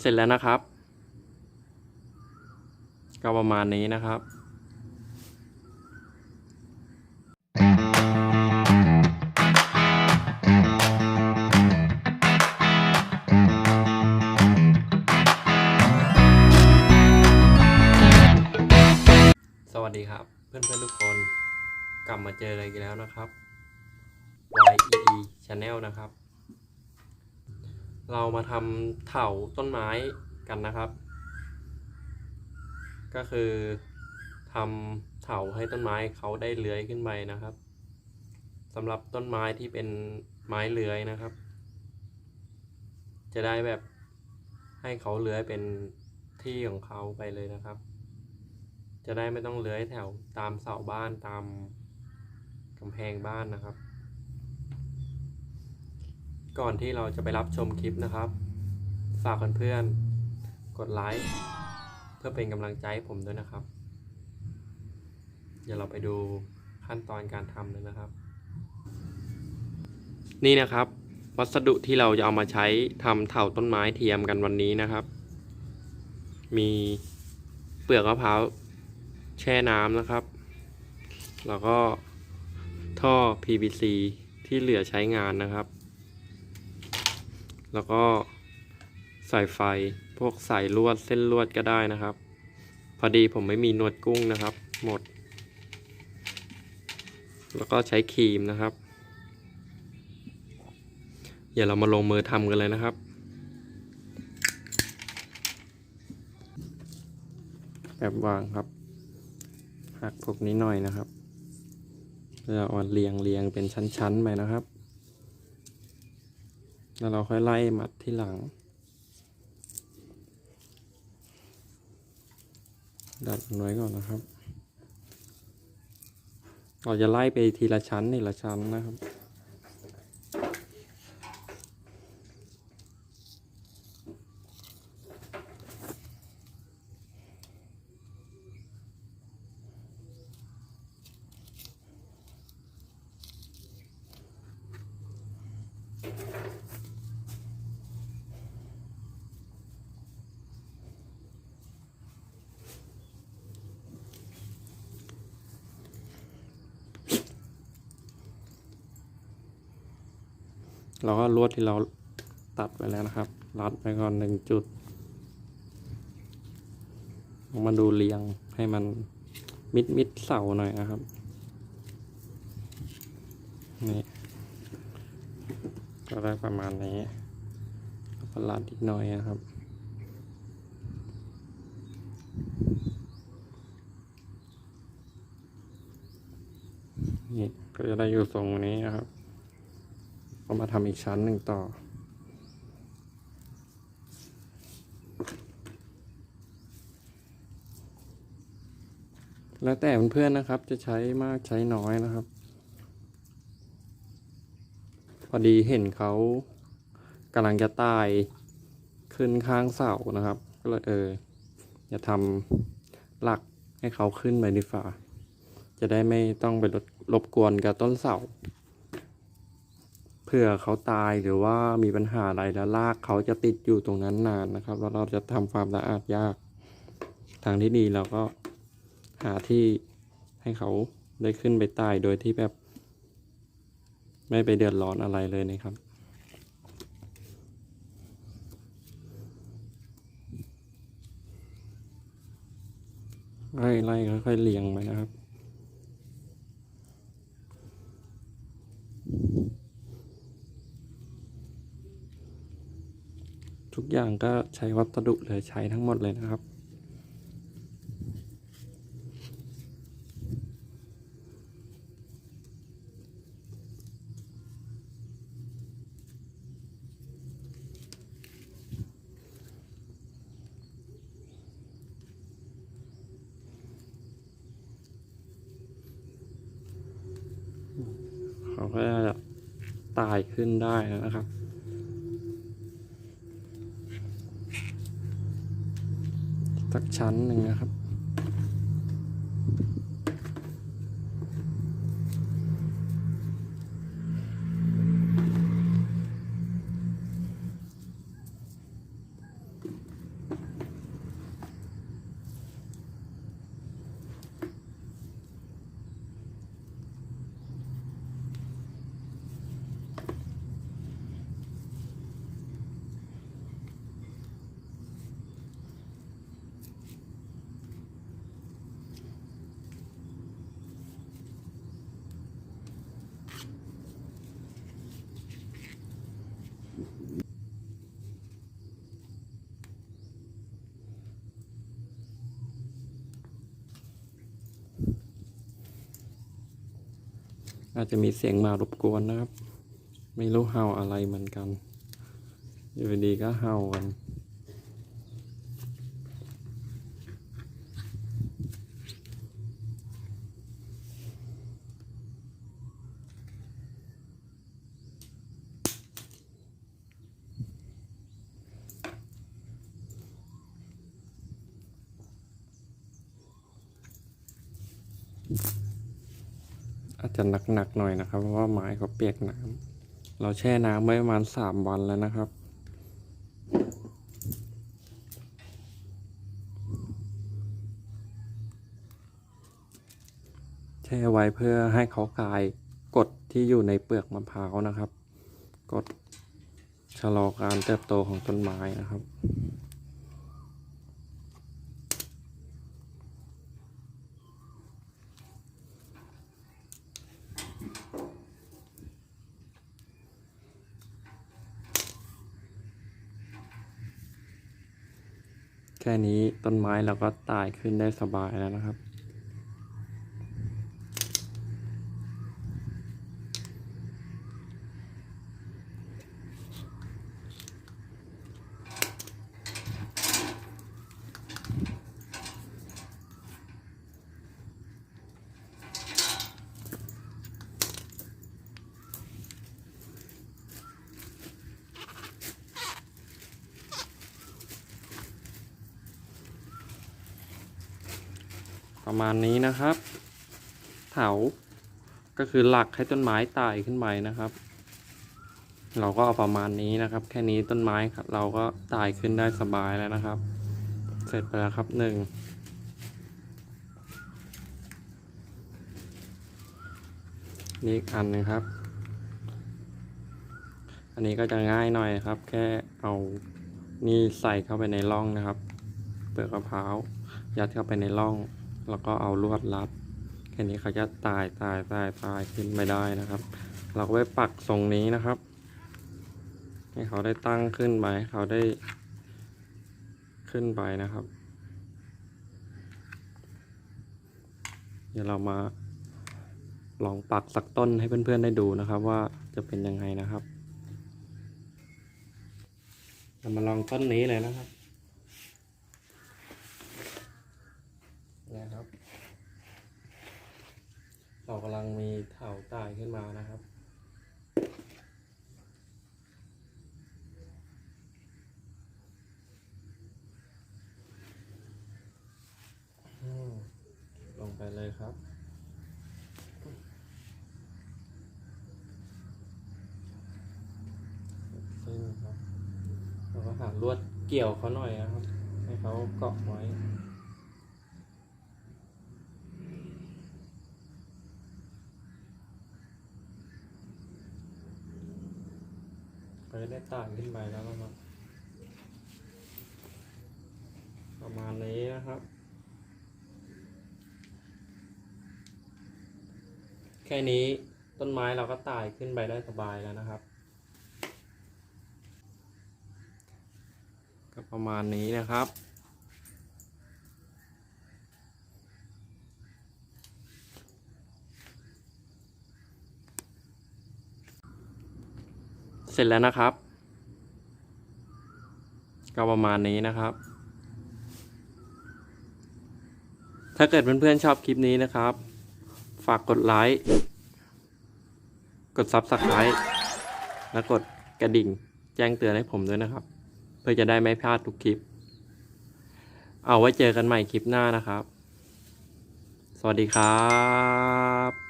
เสร็จแล้วนะครับ ก็ประมาณนี้นะครับสวัสดีครับ เพื่อนๆทุกคนกลับมาเจออะไรกันแล้วนะครับ YEE Channel นะครับ เรามาทำเถาต้นไม้กันนะครับ ก็คือทำเถาให้ต้นไม้เขาได้เลื้อยขึ้นไปนะครับสำหรับต้นไม้ที่เป็นไม้เลื้อยนะครับ จะได้แบบให้เขาเลื้อยเป็นที่ของเขาไปเลยนะครับ จะได้ไม่ต้องเลื้อยแถวตามเสาบ้านตามกำแพงบ้านนะครับ ก่อนที่เราจะไปรับชมคลิปนะครับ ฝากเพื่อนๆกดไลค์เพื่อเป็นกำลังใจให้ผมด้วยนะครับ เดี๋ยวเราไปดูขั้นตอนการทำเลยนะครับ นี่นะครับ วัสดุที่เราจะเอามาใช้ทำเถาต้นไม้เทียมกันวันนี้นะครับ มีเปลือกมะพร้าวแช่น้ำนะครับ แล้วก็ท่อ PVC ที่เหลือใช้งานนะครับ แล้วก็สายไฟพวกสายลวดเส้นลวดก็ได้นะครับ พอดีผมไม่มีนวดกุ้งนะครับ หมด แล้วก็ใช้ครีมนะครับเดี๋ยวเรามาลงมือทำกันเลยนะครับแบบวางครับ หักพวกนี้หน่อยนะครับแล้วเอาเรียงเรียงเป็นชั้นๆไปนะครับ แล้วเราค่อยไล่มัดที่หลัง ดัดน้อยก่อนนะครับ เราจะไล่ไปทีละชั้นทีละชั้นนะครับ เราก็ลวดที่เราตัดไปแล้วนะครับ รัดไปก่อนหนึ่งจุดมาดูเรียงให้มันมิดมิดเสาหน่อยนะครับ นี่ก็ได้ประมาณนี้แล้วก็รัดอีกหน่อยนะครับนี่ก็จะได้อยู่ทรงนี้นะครับ ก็มาทำอีกชั้นหนึ่งต่อ แล้วแต่เพื่อนๆนะครับ จะใช้มากใช้น้อยนะครับ พอดีเห็นเขากำลังจะตายขึ้นข้างเสานะครับ ก็เลยเออจะทำหลักให้เขาขึ้นไปดีฝ่าจะได้ไม่ต้องไปรบรบกวนกับต้นเสา เผื่อเขาตายหรือว่ามีปัญหาอะไรแล้วรากเขาจะติดอยู่ตรงนั้นนานนะครับ แล้วเราจะทำความสะอาดยาก ทางที่ดีเราก็หาที่ให้เขาได้ขึ้นไปตายโดยที่แบบ ไม่ไปเดือดร้อนอะไรเลยนะครับไล่ไล่ค่อยๆเรียงไปนะครับ อย่างก็ใช้วัสดุเหลือใช้ทั้งหมดเลยนะครับ เขาก็จะตายขึ้นได้นะครับ สักชั้นหนึ่งนะครับ อาจจะมีเสียงมารบกวนนะครับ ไม่รู้เห่าอะไรเหมือนกัน อยู่ดีๆก็เห่ากัน อาจจะหนักๆหน่อยนะครับ เพราะว่าไม้เขาเปียกน้ำเราแช่น้ำไว้ประมาณสามวันแล้วนะครับแช่ไว้เพื่อให้เขาคลายกดที่อยู่ในเปลือกมะพร้าวนะครับ กดชะลอการเติบโตของต้นไม้นะครับ แค่นี้ต้นไม้เราก็ตายขึ้นได้สบายแล้วนะครับ ประมาณนี้นะครับ เถาก็คือหลักให้ต้นไม้ตายขึ้นไปนะครับ เราก็เอาประมาณนี้นะครับ แค่นี้ต้นไม้ครับเราก็ตายขึ้นได้สบายแล้วนะครับ เสร็จไปแล้วครับหนึ่งนี่อีกอันนึงครับ อันนี้ก็จะง่ายหน่อยครับ แค่เอานี่ใส่เข้าไปในร่องนะครับ เปลือกมะพร้าวยัดเข้าไปในร่อง แล้วก็เอาลวดรัดแค่นี้เขาจะตายตายตายตายขึ้นไม่ได้นะครับ เราก็ไปปักทรงนี้นะครับ ให้เขาได้ตั้งขึ้นไปให้เขาได้ขึ้นไปนะครับ เดี๋ยวเรามาลองปักสักต้นให้เพื่อนๆได้ดูนะครับว่าจะเป็นยังไงนะครับ เรามาลองต้นนี้เลยนะครับ เรากำลังมีเถาตายขึ้นมานะครับลงไปเลยครับเส้นครับ เราก็หาลวดเกี่ยวเขาหน่อยนะครับ ให้เขาเกาะไว้ ก็จะได้ต่างขึ้นไปแล้วนะครับ ประมาณนี้นะครับ แค่นี้ต้นไม้เราก็ตายขึ้นไปได้สบายแล้วนะครับ ก็ประมาณนี้นะครับ สร็จแล้วนะครับ ก็ประมาณนี้นะครับ ถ้าเกิดเพื่อนๆชอบคลิปนี้นะครับ ฝากกดไลค์ กด Subscribe และกดกระดิ่งแจ้งเตือนให้ผมด้วยนะครับ เพื่อจะได้ไม่พลาดทุกคลิป เอาไว้เจอกันใหม่คลิปหน้านะครับ สวัสดีครับ